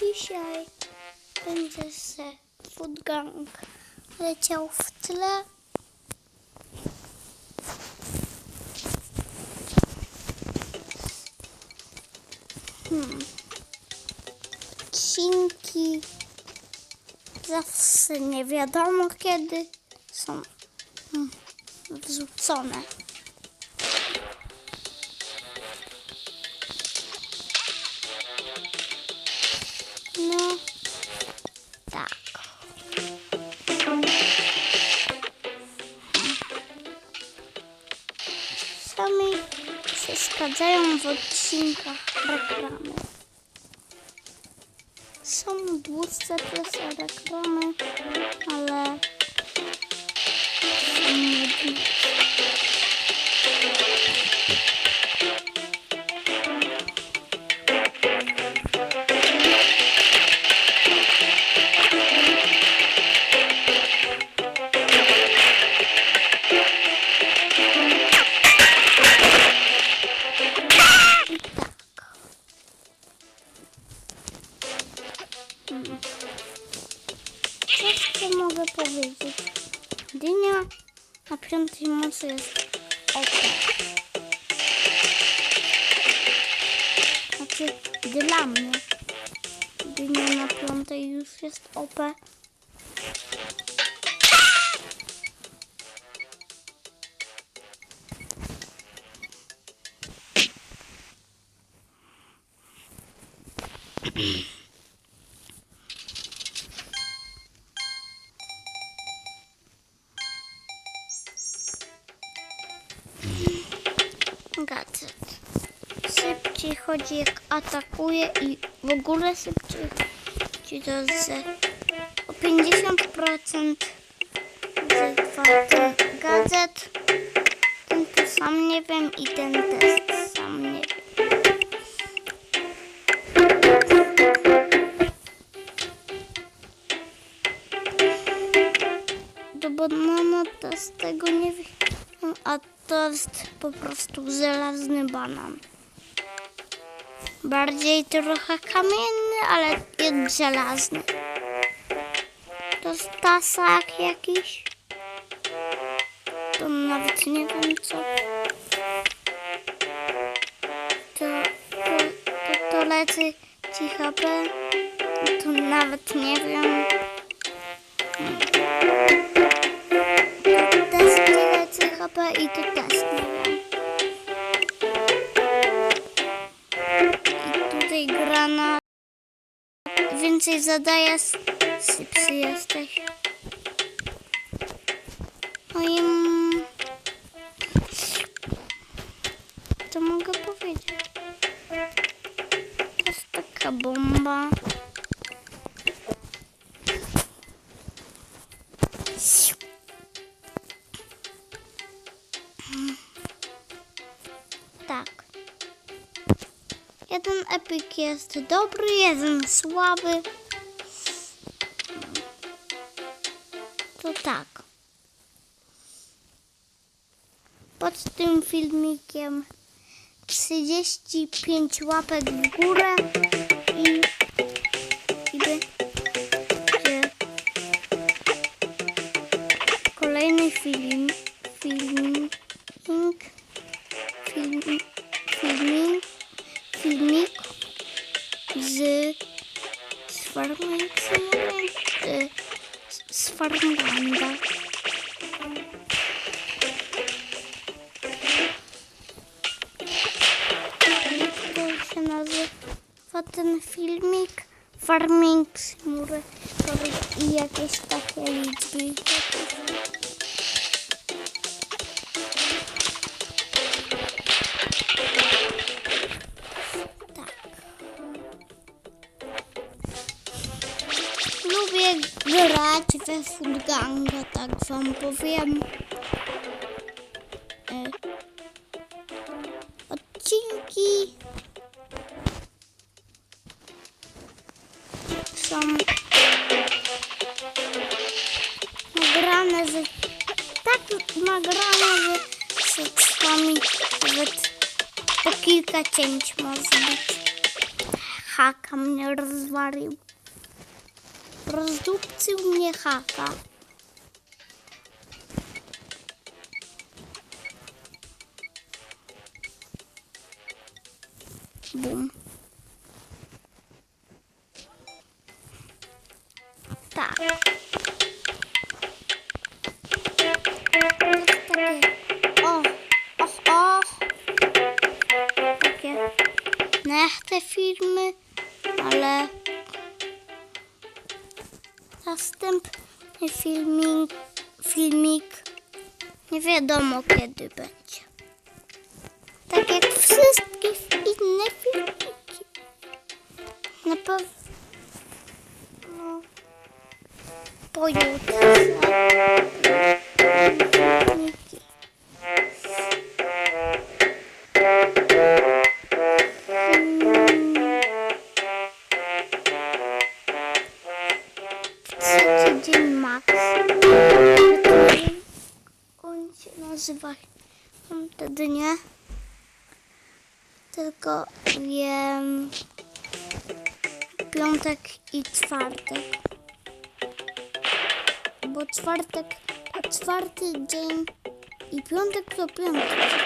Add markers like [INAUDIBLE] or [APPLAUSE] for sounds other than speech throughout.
Dzisiaj będzie se Food leciał w tle. Hmm. Odcinki zawsze nie wiadomo kiedy są hmm, wrzucone. Sami przeszkadzają w odcinkach reklamy. Są dłuższe przez reklamy, ale są nudne. Dynia na piątej mocy jest ok. Znaczy dla mnie. Dynia na piątej już jest OP. [CLEARS THROAT] Gadżet. Szybciej chodzi jak atakuje i w ogóle szybciej chodzi z o 50% z dwa ten to sam nie wiem i ten test sam nie wiem. Do banana test tego nie wiem, a to jest po prostu żelazny banan. Bardziej trochę kamienny, ale jest żelazny. To jest tasak jakiś. To nawet nie wiem co. To, to, to, to. To nawet nie wiem. To też ci leci HP i to Więcej zadaje, szybszy jesteś. Oj, mm, co mogę powiedzieć? To jest taka bomba. Jeden epik jest dobry, jeden słaby. To tak. Pod tym filmikiem 35 łapek w górę z- z Farmlanda. Jak to się nazywa ten filmik? Farming Simulator grać we Foodganga, tak wam powiem. E, odcinki są nagrane z tak nagrane, że, że trwa mi nawet po kilka cięć może być. Haka mnie rozwalił. Rozdupcył mnie haka. Bum. Tak. O, och, och. Takie. Te filmy, ale następny filmik, filmik nie wiadomo kiedy będzie. Tak jak wszystkie inne filmiki. Na pewno pojutrze. Max. On się nazywa wtedy nie. Tylko wiem piątek i czwartek. Bo czwartek to czwarty dzień i piątek to piąty dzień.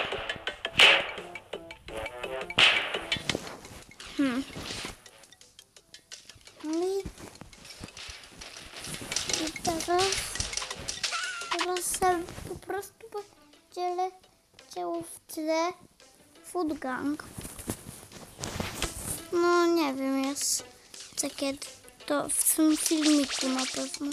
Hmm. Teraz, teraz po prostu będzie leciał w tle Food Gang. No nie wiem, jest takie to w tym filmiku na pewno.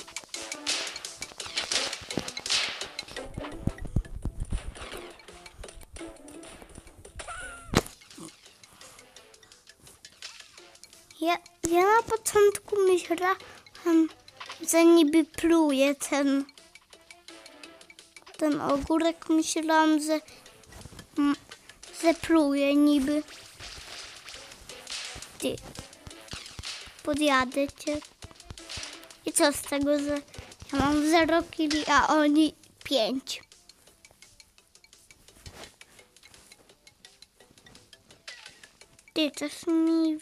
Ja, ja na początku myślałam, że niby pluje ten, ten ogórek. Myślałam, że, mm, że pluje niby. Ty, podjadę cię. I co z tego, że ja mam 0 kili, a oni 5. Ty, coś mi